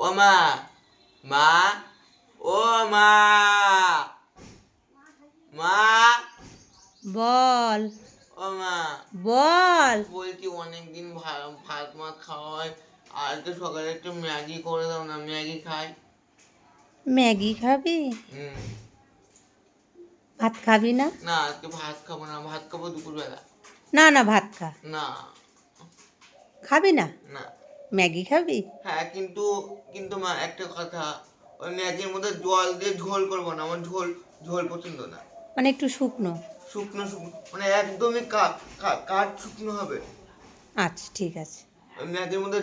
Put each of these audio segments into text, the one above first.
ও মা মা ও মা মা বল। ও মা বল। বলছি অনেকদিন ভাত ভাত মাত খাওয়া হয়। আর তো সকালে একটু ম্যাগি করে দাও না ম্যাগি খাই। ম্যাগি খাবি? ভাত খাবি না? না আজকে ভাত খাব না ভাত খাব দুপুরবেলা। না না ভাত খা। না। খাবি না? না। ম্যাগি খাবি? হ্যাঁ কিন্তু কিন্তু মা একটা কথা। ওই ম্যাগির মধ্যে জল দিয়ে ঝোল করব না আমার ঝোল ঝোল পছন্দ না। মানে একটু শুকনো? শুকনো শুকনো মানে একদমই কাঠ শুকনো হবে। আচ্ছা ঠিক আছে। ম্যাগির মধ্যে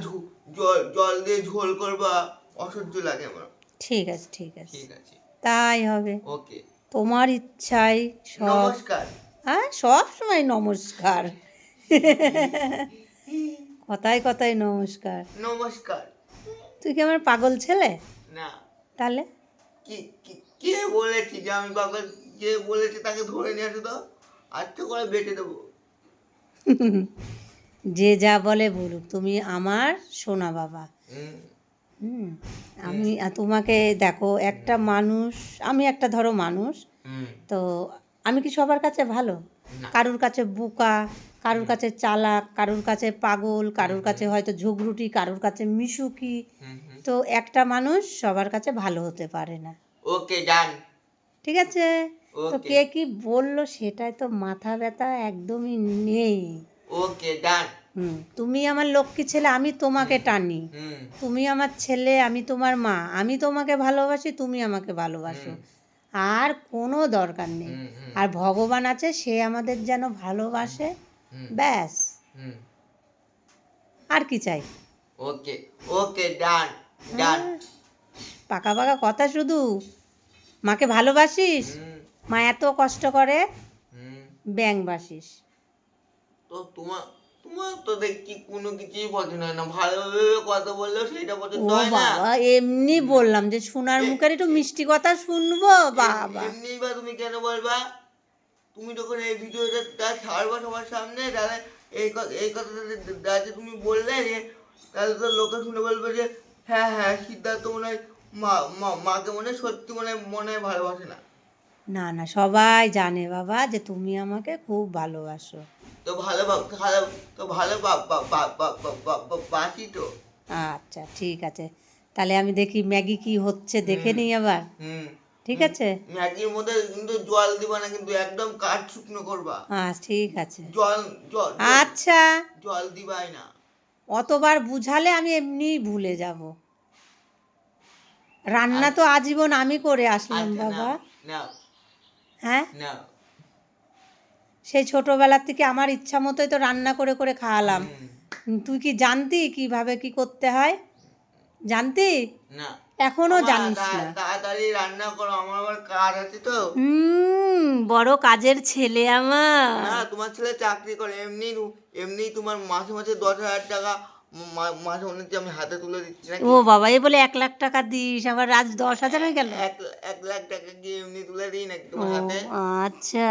জল জল দিয়ে ঝোল করবা অসহ্য লাগে আমার। ঠিক আছে ঠিক আছে। ঠিক আছে। তাই হবে। ওকে। তোমার ইচ্ছাই সব নমস্কার। হ্যাঁ সব সময় নমস্কার। কথায় কথায় নমস্কার। নমস্কার। তুই কি আমার পাগল ছেলে? না। তাহলে? কি কি- বলেছি যে আমি পাগল? যে বলেছে তাকে ধরে নিয়ে আসো তো। আচ্ছা করে বেটে দেবো? যে যা বলে বলুক তুমি আমার সোনা বাবা। হুম। আমি তোমাকে দেখো একটা মানুষ আমি একটা ধরো মানুষ। তো আমি কি সবার কাছে ভালো। কারুর কাছে বোকা কারুর কাছে চালাক কারুর কাছে পাগল কারুর কাছে হয়তো ঝগড়ুটি কারুর কাছে মিশুকি। তো একটা মানুষ সবার কাছে ভালো হতে পারে না। ওকে ডান। ঠিক আছে? তো কে কি বলল সেটাই তো মাথা ব্যথা একদমই নেই। ওকে ডান। তুমি আমার লক্ষ্মী ছেলে আমি তোমাকে টানি। তুমি আমার ছেলে আমি তোমার মা। আমি তোমাকে ভালোবাসি তুমি আমাকে ভালোবাসো। আর কোনো দরকার নেই। আর ভগবান আছে সে আমাদের যেন ভালোবাসে। ব্যাস। আর কি চাই? ওকে ওকে ডান ডান। পাকা পাকা কথা শুধু। মাকে ভালোবাসিস? মা এত কষ্ট করে হুম। ব্যাং বাসিস। তো তোমার তোমার তো দেখছি কোনো কিছুই পছন্দ হয় না। ভালোভাবে কথা বললেও সেটা পছন্দ হয় না। বাবা এমনি বললাম যে সোনার মুখের একটু মিষ্টি কথা শুনব বাবা। এমনি বা তুমি কেন বলবা? তুমি যখন এই ভিডিওটা তা ছাড়বা সবার সামনে তাহলে এই এই কথাটা যে- তুমি বললে যে তাহলে তো লোকে শুনে বলবে যে হ্যাঁ হ্যাঁ সিদ্ধার্থ মনে হয় মা- মাকে মনে হয় সত্যি মনে হয় মনে হয় ভালোবাসে না। না না সবাই জানে বাবা যে তুমি আমাকে খুব ভালোবাসো। তো ভালো ভালো তো ভালো বাসি তো। আচ্ছা ঠিক আছে। তাহলে আমি দেখি ম্যাগি কি হচ্ছে দেখে নিই আবার। ঠিক আছে? ম্যাগির মধ্যে কিন্তু জল দিবা না কিন্তু একদম কাঠ শুকনো করবা। আচ্ছা ঠিক আছে। জল জল আচ্ছা। জল দিবাই না। অতবার বুঝালে আমি এমনিই ভুলে যাব। রান্না তো আজীবন আমি করে আসলাম আচ্ছা, বাবা। হ্যাঁ? না সেই ছোটবেলার থেকে আমার ইচ্ছা মতোই তো রান্না করে করে খাওয়ালাম। তুই কি জানতি কীভাবে কি করতে হয়? জানতি? না। এখনও জানিস না। তাড়াতাড়ি রান্না করো আমার আবার কাজ আছে তো। হুম বড় কাজের ছেলে আমার। না তোমার ছেলে চাকরি করে এমনি এমনি তোমার মাসে মাসে দশ হাজার টাকা মনে হচ্ছে আমি হাতে তুলে দিচ্ছি ও বাবা এই বলে এক লাখ টাকা দিস আবার আজ দশ হাজার হয়ে গেল। এক এক লাখ টাকা কি এমনি তুলে দিই নাকি তোমার হাতে? আচ্ছা।